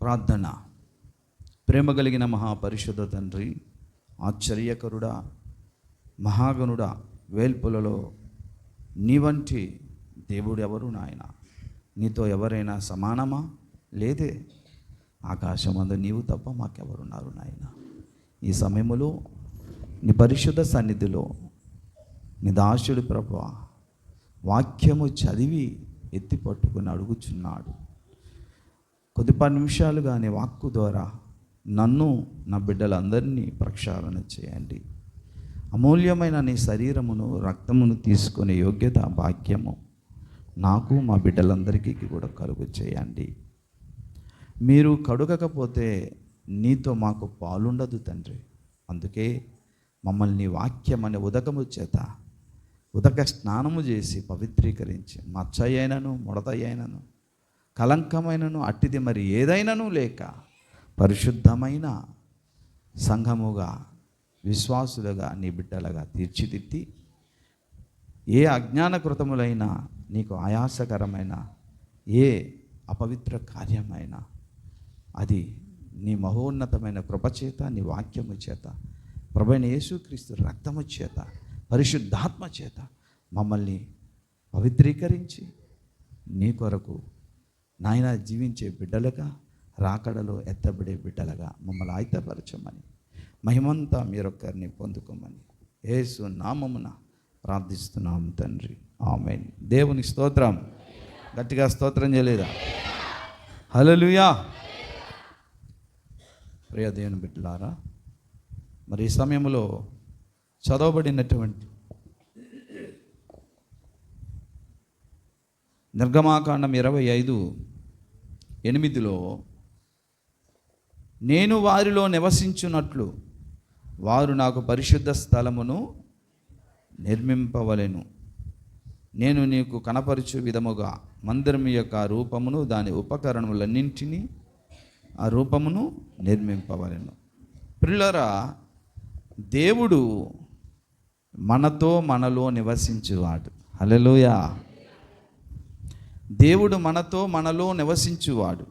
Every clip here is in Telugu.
ప్రార్థన. ప్రేమ కలిగిన మహాపరిశుద్ధ తండ్రి ఆశ్చర్యకరుడా మహాగనుడా వేల్పులలో నీ వంటి దేవుడు ఎవరు నాయన? నీతో ఎవరైనా సమానమా? లేదే. ఆకాశమందు నీవు తప్ప మాకెవరున్నారు నాయన? ఈ సమయములో నీ పరిశుద్ధ సన్నిధిలో నీ దాసుడు ప్రభు వాక్యము చదివి ఎత్తి పట్టుకుని అడుగుచున్నాడు. కొద్దిపాటి నిమిషాలు కానీ వాక్కు ద్వారా నన్ను నా బిడ్డలందరినీ ప్రక్షాళన చేయండి. అమూల్యమైన నీ శరీరమును రక్తమును తీసుకునే యోగ్యత భాగ్యము నాకు మా బిడ్డలందరికీ కూడా కలుగు చేయండి. మీరు కడుగకపోతే నీతో మాకు పాలుండదు తండ్రి. అందుకే మమ్మల్ని వాక్యం అనే ఉదకము చేత ఉదక స్నానము చేసి పవిత్రీకరించి మచ్చయ్యైనను ముడతయ్యైనను కలంకమైనను అట్టిది మరి ఏదైనాను లేక పరిశుద్ధమైన సంఘముగా విశ్వాసులుగా నీ బిడ్డలుగా తీర్చిదిద్ది. ఏ అజ్ఞానకృతములైన నీకు ఆయాసకరమైన ఏ అపవిత్ర కార్యమైన అది నీ మహోన్నతమైన కృపచేత నీ వాక్యము చేత ప్రభైన యేసుక్రీస్తు రక్తము చేత పరిశుద్ధాత్మ చేత మమ్మల్ని పవిత్రీకరించి నీ కొరకు నాయన జీవించే బిడ్డలుగా రాకడలో ఎత్తబడే బిడ్డలుగా మమ్మల్ని ఆయుధపరచమని మహిమంతా మీరొక్కరిని పొందుకోమని యేసు నామమున ప్రార్థిస్తున్నాం తండ్రి. ఆమె దేవుని స్తోత్రం. గట్టిగా స్తోత్రం చేయలేదా? హల్లెలూయా. ప్రియ దేవుని బిడ్డలారా మరి ఈ సమయంలో చదవబడినటువంటి నిర్గమాకాండం ఇరవై ఐదు ఎనిమిదిలో నేను వారిలో నివసించున్నట్లు వారు నాకు పరిశుద్ధ స్థలమును నిర్మింపవలెను. నేను నీకు కనపరచు విధముగా మందిరం యొక్క రూపమును దాని ఉపకరణములన్నింటినీ ఆ రూపమును నిర్మింపవలెను. పిల్లరా దేవుడు మనతో మనలో నివసించువాడు. హలలోయా దేవుడు మనతో మనలో నివసించువాడు.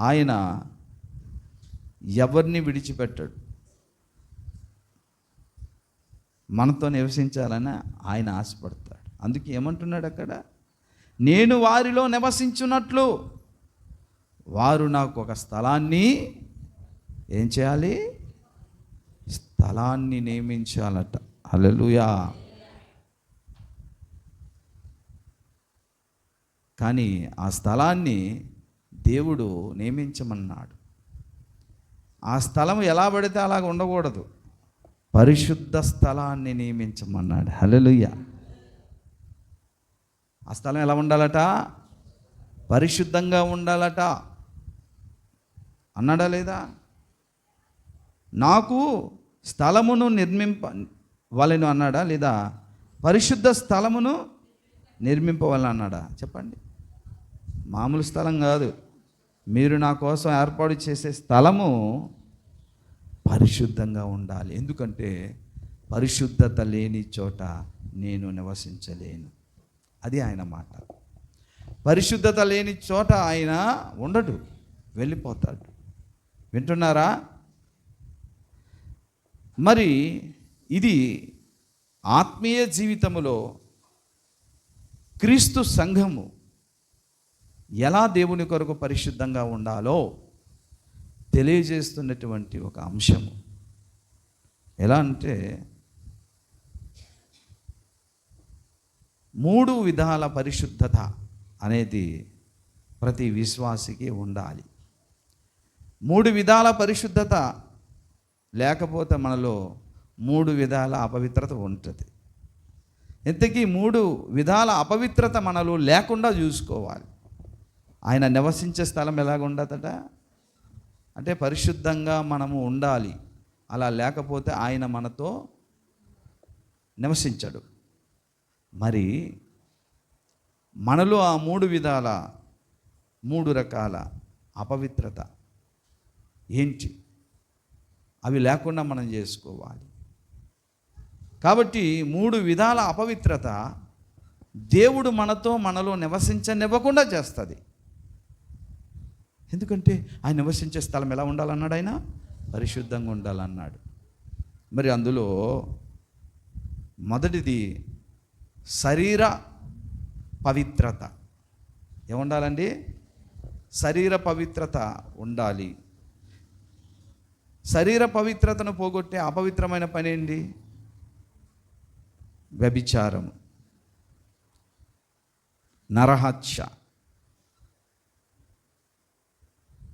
ఆయన ఎవరిని విడిచిపెట్టాడు. మనతో నివసించాలని ఆయన ఆశపడతాడు. అందుకే ఏమంటున్నాడు అక్కడ? నేను వారిలో నివసించున్నట్లు. వారు నాకు ఒక స్థలాన్ని ఏం చేయాలి? స్థలాన్ని నియమించాలట. అలలుయా కానీ ఆ స్థలాన్ని దేవుడు నియమించమన్నాడు. ఆ స్థలం ఎలా పడితే అలాగ ఉండకూడదు. పరిశుద్ధ స్థలాన్ని నియమించమన్నాడు. హలలుయ్య ఆ స్థలం ఎలా ఉండాలట? పరిశుద్ధంగా ఉండాలట. అన్నాడా లేదా? నాకు స్థలమును నిర్మింప వాళ్ళను అన్నాడా లేదా? పరిశుద్ధ స్థలమును నిర్మింపవాలని అన్నాడా? చెప్పండి. మామూలు స్థలం కాదు. మీరు నా కోసం ఏర్పాటు చేసే స్థలము పరిశుద్ధంగా ఉండాలి. ఎందుకంటే పరిశుద్ధత లేని చోట నేను నివసించలేను. అది ఆయన మాట. పరిశుద్ధత లేని చోట ఆయన ఉండడు వెళ్ళిపోతాడు. వింటున్నారా? మరి ఇది ఆత్మీయ జీవితములో క్రీస్తు సంఘము ఎలా దేవుని కొరకు పరిశుద్ధంగా ఉండాలో తెలియజేస్తున్నటువంటి ఒక అంశము. ఎలా అంటే మూడు విధాల పరిశుద్ధత అనేది ప్రతి విశ్వాసికి ఉండాలి. మూడు విధాల పరిశుద్ధత లేకపోతే మనలో మూడు విధాల అపవిత్రత ఉంటుంది. ఇంతకీ మూడు విధాల అపవిత్రత మనలో లేకుండా చూసుకోవాలి. ఆయన నివసించే స్థలం ఎలాగ ఉండదట అంటే పరిశుద్ధంగా మనము ఉండాలి. అలా లేకపోతే ఆయన మనతో నివసించడు. మరి మనలో ఆ మూడు విధాల మూడు రకాల అపవిత్రత ఏంటి? అవి లేకుండా మనం చేసుకోవాలి. కాబట్టి మూడు విధాల అపవిత్రత దేవుడు మనతో మనలో నివసించనివ్వకుండా చేస్తుంది. ఎందుకంటే ఆయన నివసించే స్థలం ఎలా ఉండాలన్నాడు ఆయన? పరిశుద్ధంగా ఉండాలన్నాడు. మరి అందులో మొదటిది శరీర పవిత్రత. ఏముండాలండి? శరీర పవిత్రత ఉండాలి. శరీర పవిత్రతను పోగొట్టే అపవిత్రమైన పని ఏంటి? వ్యభిచారం నరహత్య.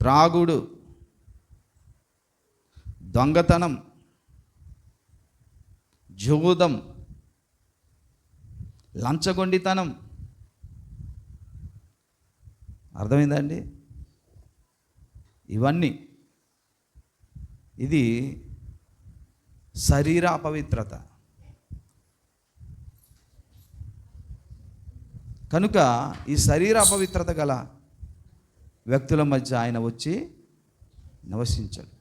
త్రాగుడు దొంగతనం జూదం లంచగొండితనం. అర్థమైందండి ఇవన్నీ. ఇది శరీర అపవిత్రత. కనుక ఈ శరీర అపవిత్రత గల వ్యక్తుల మధ్య ఆయన వచ్చి నివసించాడు.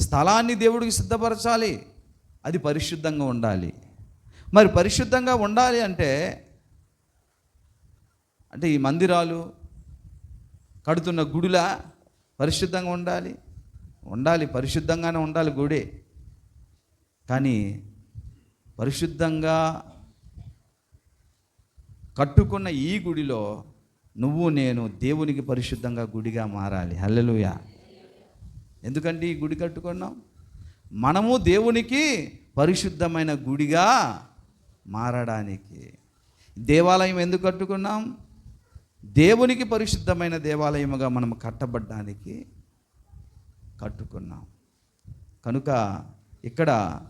స్థలాన్ని దేవుడికి సిద్ధపరచాలి. అది పరిశుద్ధంగా ఉండాలి. మరి పరిశుద్ధంగా ఉండాలి అంటే అంటే ఈ మందిరాలు కడుతున్న గుడిలా పరిశుద్ధంగా ఉండాలి. ఉండాలి పరిశుద్ధంగానే ఉండాలి గుడి. కానీ పరిశుద్ధంగా కట్టుకున్న ఈ గుడిలో నువ్వు నేను దేవునికి పరిశుద్ధంగా గుడిగా మారాలి. హల్లెలూయా. ఎందుకంటే ఈ గుడి కట్టుకున్నాం? మనము దేవునికి పరిశుద్ధమైన గుడిగా మారడానికి. దేవాలయం ఎందుకు కట్టుకున్నాం? దేవునికి పరిశుద్ధమైన దేవాలయముగా మనం కట్టబడ్డానికి కట్టుకున్నాం. కనుక ఇక్కడ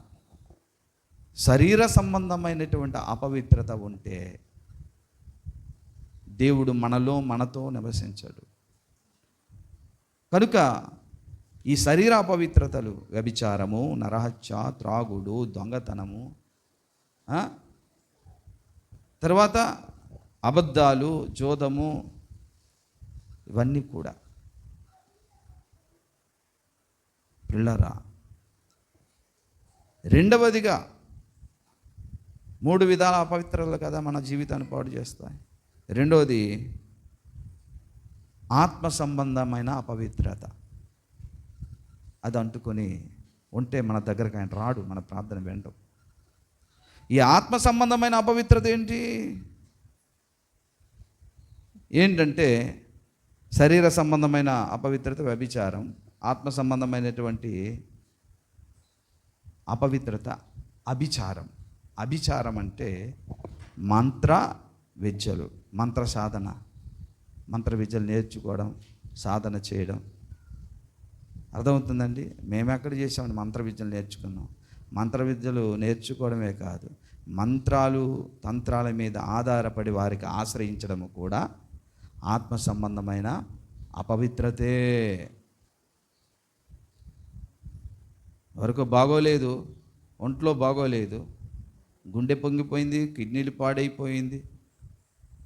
శరీర సంబంధమైనటువంటి అపవిత్రత ఉంటే దేవుడు మనలో మనతో నివసించాడు. కనుక ఈ శరీర అపవిత్రతలు వ్యభిచారము నరహత్య త్రాగుడు దొంగతనము తర్వాత అబద్ధాలు జోదము ఇవన్నీ కూడా. పిల్లరా రెండవదిగా మూడు విధాల అపవిత్రతలు కదా మన జీవితాన్ని పాడు చేస్తాయి. రెండవది ఆత్మ సంబంధమైన అపవిత్రత. అది అంటుకొని ఉంటే మన దగ్గరకు ఆయన రాడు మన ప్రార్థన వెంటం ఈ ఆత్మ సంబంధమైన అపవిత్రత ఏంటి? ఏంటంటే శరీర సంబంధమైన అపవిత్రత వ్యభిచారం ఆత్మ సంబంధమైనటువంటి అపవిత్రత అభిచారం. అభిచారం అంటే మంత్ర విద్యలు మంత్ర సాధన మంత్ర విద్యలు నేర్చుకోవడం సాధన చేయడం. అర్థమవుతుందండి? మేము ఎక్కడ చేసామండి మంత్ర విద్యలు నేర్చుకున్నాం. మంత్ర విద్యలు నేర్చుకోవడమే కాదు మంత్రాలు తంత్రాల మీద ఆధారపడి వారికి ఆశ్రయించడము కూడా ఆత్మ సంబంధమైన అపవిత్రతే. వరకు బాగోలేదు ఒంట్లో బాగోలేదు గుండె పొంగిపోయింది కిడ్నీలు పాడైపోయింది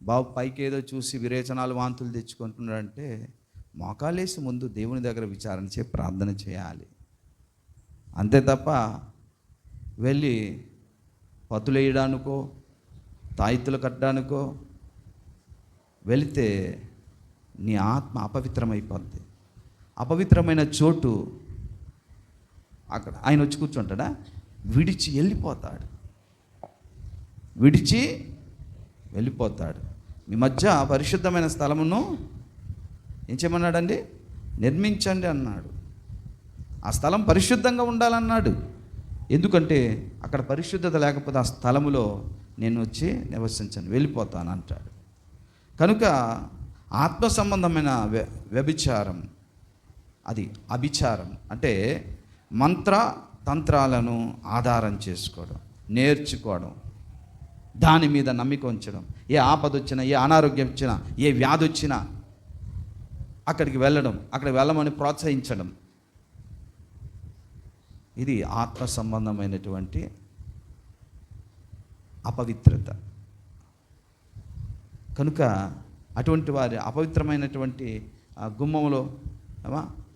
బాబు పైకి ఏదో చూసి విరేచనాలు వాంతులు తెచ్చుకుంటున్నాడంటే మోకాలేసి ముందు దేవుని దగ్గర విచారణ చేసి ప్రార్థన చేయాలి. అంతే తప్ప వెళ్ళి పతులేయడానికో తాయితులు కట్టడానికో వెళితే నీ ఆత్మ అపవిత్రమైపోద్ది. అపవిత్రమైన చోటు అక్కడ. ఆయన వచ్చి కూర్చుంటాడా? విడిచి వెళ్ళిపోతాడు. విడిచి వెళ్ళిపోతాడు. మీ మధ్య పరిశుద్ధమైన స్థలమును ఏం చేయమన్నాడండి? నిర్మించండి అన్నాడు. ఆ స్థలం పరిశుద్ధంగా ఉండాలన్నాడు. ఎందుకంటే అక్కడ పరిశుద్ధత లేకపోతే ఆ స్థలములో నేను వచ్చి నివసించను వెళ్ళిపోతాను అంటాడు. కనుక ఆత్మ సంబంధమైన వ్య వ్యభిచారం అది అభిచారం అంటే మంత్ర తంత్రాలను ఆధారం చేసుకోవడం నేర్చుకోవడం. దాని మీద నమ్మిక ఉంచడం. ఏ ఆపద వచ్చినా ఏ అనారోగ్యం వచ్చినా ఏ వ్యాధి వచ్చినా అక్కడికి వెళ్ళడం అక్కడికి వెళ్ళమని ప్రోత్సహించడం. ఇది ఆత్మ సంబంధమైనటువంటి అపవిత్రత. కనుక అటువంటి వారి అపవిత్రమైనటువంటి గుమ్మంలో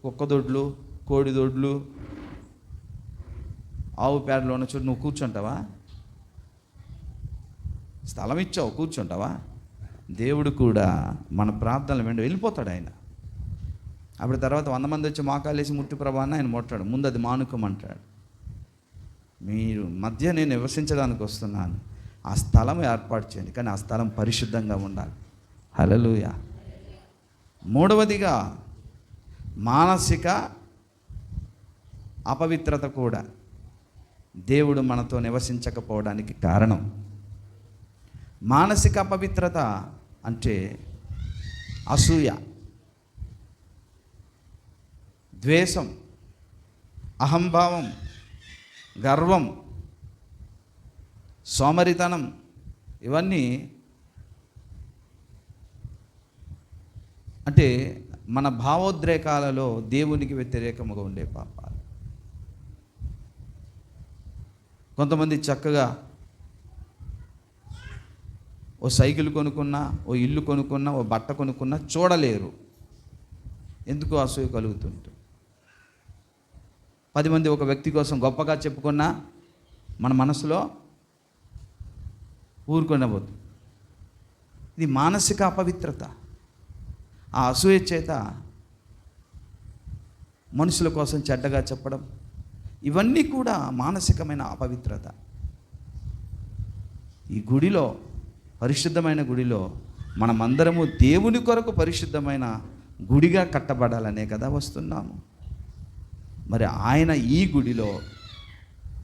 కుక్కదొడ్లు కోడిదొడ్లు ఆవు పేడలో ఉన్న చోటు నువ్వు కూర్చుంటావా? స్థలం ఇచ్చావు కూర్చుంటావా? దేవుడు కూడా మన ప్రార్థనలు వెంట వెళ్ళిపోతాడు ఆయన. అప్పుడు తర్వాత వంద మంది వచ్చి మోకాలేసి ముట్టి ప్రభాన్ని ఆయన ముట్టాడు. ముందు అది మానుకోమంటాడు. మీరు మధ్య నేను నివసించడానికి వస్తున్నాను. ఆ స్థలం ఏర్పాటు చేయండి కానీ ఆ స్థలం పరిశుద్ధంగా ఉండాలి. హలలుయ మూడవదిగా మానసిక అపవిత్రత కూడా దేవుడు మనతో నివసించకపోవడానికి కారణం. మానసిక అపవిత్రత అంటే అసూయ ద్వేషం అహంభావం గర్వం సోమరితనం ఇవన్నీ అంటే మన భావోద్రేకాలలో దేవునికి వ్యతిరేకముగా ఉండే పాపాలు. కొంతమంది చక్కగా ఓ సైకిల్ కొనుక్కున్నా ఓ ఇల్లు కొనుక్కున్నా ఓ బట్ట కొనుక్కున్నా చూడలేరు. ఎందుకు అసూయ కలుగుతుంటుంది పది మంది ఒక వ్యక్తి కోసం గొప్పగా చెప్పుకున్నా మన మనసులో ఊరుకొనబోదు ఇది మానసిక అపవిత్రత. ఆ అసూయ చేత మనుషుల కోసం చెడ్డగా చెప్పడం ఇవన్నీ కూడా మానసికమైన అపవిత్రత. ఈ గుడిలో పరిశుద్ధమైన గుడిలో మనమందరము దేవుని కొరకు పరిశుద్ధమైన గుడిగా కట్టబడాలనే కదా వస్తున్నాము. మరి ఆయన ఈ గుడిలో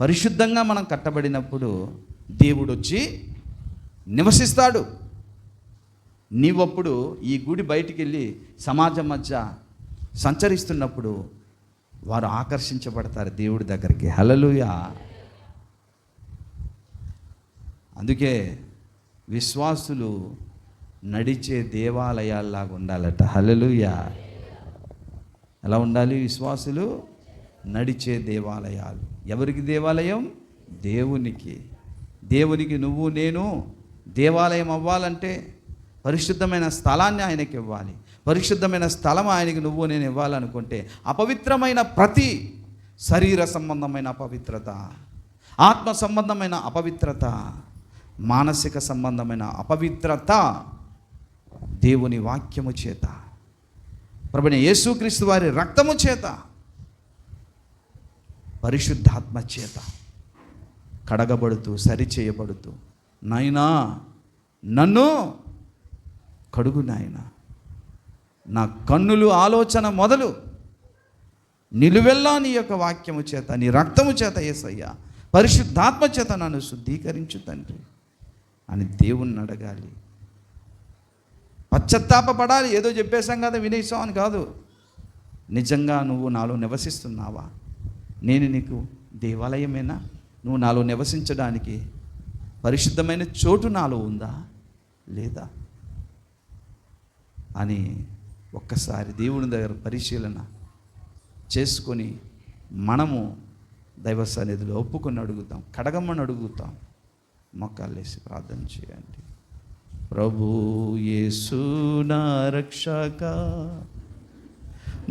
పరిశుద్ధంగా మనం కట్టబడినప్పుడు దేవుడు వచ్చి నివసిస్తాడు. నీవప్పుడు ఈ గుడి బయటికి వెళ్ళి సమాజం మధ్య సంచరిస్తున్నప్పుడు వారు ఆకర్షించబడతారు దేవుడి దగ్గరికి. హలలుయా అందుకే విశ్వాసులు నడిచే దేవాలయాల్లాగా ఉండాలట. హలలుయా ఎలా ఉండాలి విశ్వాసులు? నడిచే దేవాలయాలు. ఎవరికి దేవాలయం? దేవునికి. దేవునికి నువ్వు నేను దేవాలయం అవ్వాలంటే పరిశుద్ధమైన స్థలాన్ని ఆయనకి ఇవ్వాలి. పరిశుద్ధమైన స్థలం ఆయనకి నువ్వు నేను ఇవ్వాలనుకుంటే అపవిత్రమైన ప్రతి శరీర సంబంధమైన అపవిత్రత ఆత్మ సంబంధమైన అపవిత్రత మానసిక సంబంధమైన అపవిత్రత దేవుని వాక్యము చేత. ప్రభుని యేసుక్రీస్తు వారి రక్తము చేత. పరిశుద్ధాత్మ చేత. కడగబడుతూ సరిచేయబడుతూ నాయనా నన్ను కడుగు నాయన. నా కన్నులు ఆలోచన మొదలు. నిలువెల్లా నీ యొక్క వాక్యము చేత నీ రక్తము చేత ఏసయ్యా పరిశుద్ధాత్మ చేత నన్ను శుద్ధీకరించు తండ్రి. అని దేవుణ్ణి అడగాలి. పశ్చత్తాపపడాలి. ఏదో చెప్పేశాం కదా వినేసాం అని కాదు. నిజంగా నువ్వు నాలో నివసిస్తున్నావా? నేను నీకు దేవాలయమేనా? నువ్వు నాలో నివసించడానికి పరిశుద్ధమైన చోటు నాలో ఉందా? లేదా? అని ఒక్కసారి దేవుని దగ్గర పరిశీలన చేసుకొని మనము దైవ సన్నిధిలో ఒప్పుకొని అడుగుతాం కడగమ్మని అడుగుతాం. మొక్కలేసి ప్రార్థన చేయండి. ప్రభు యేసు నా రక్షక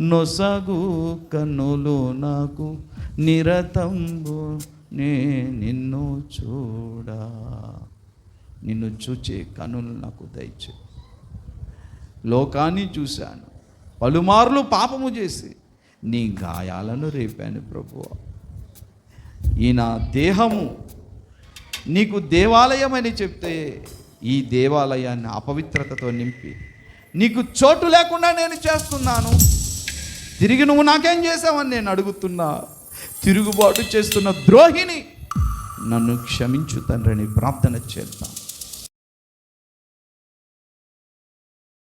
నొసగు కన్నులు నాకు నిరతంబు నే నిన్ను చూడా. నిన్ను చూచే కనులు నాకు దయచే. లోకాన్ని చూశాను పలుమార్లు పాపము చేసి నీ గాయాలను రేపాను ప్రభు ఈ నా దేహము నీకు దేవాలయం అని చెప్తే ఈ దేవాలయాన్ని అపవిత్రతతో నింపి. నీకు చోటు లేకుండా నేను చేస్తున్నాను. తిరిగి నువ్వు నాకేం చేసావని నేను అడుగుతున్నా. తిరుగుబాటు చేస్తున్న ద్రోహిని నన్ను క్షమించు తండ్రిని ప్రార్థన చేద్దాం.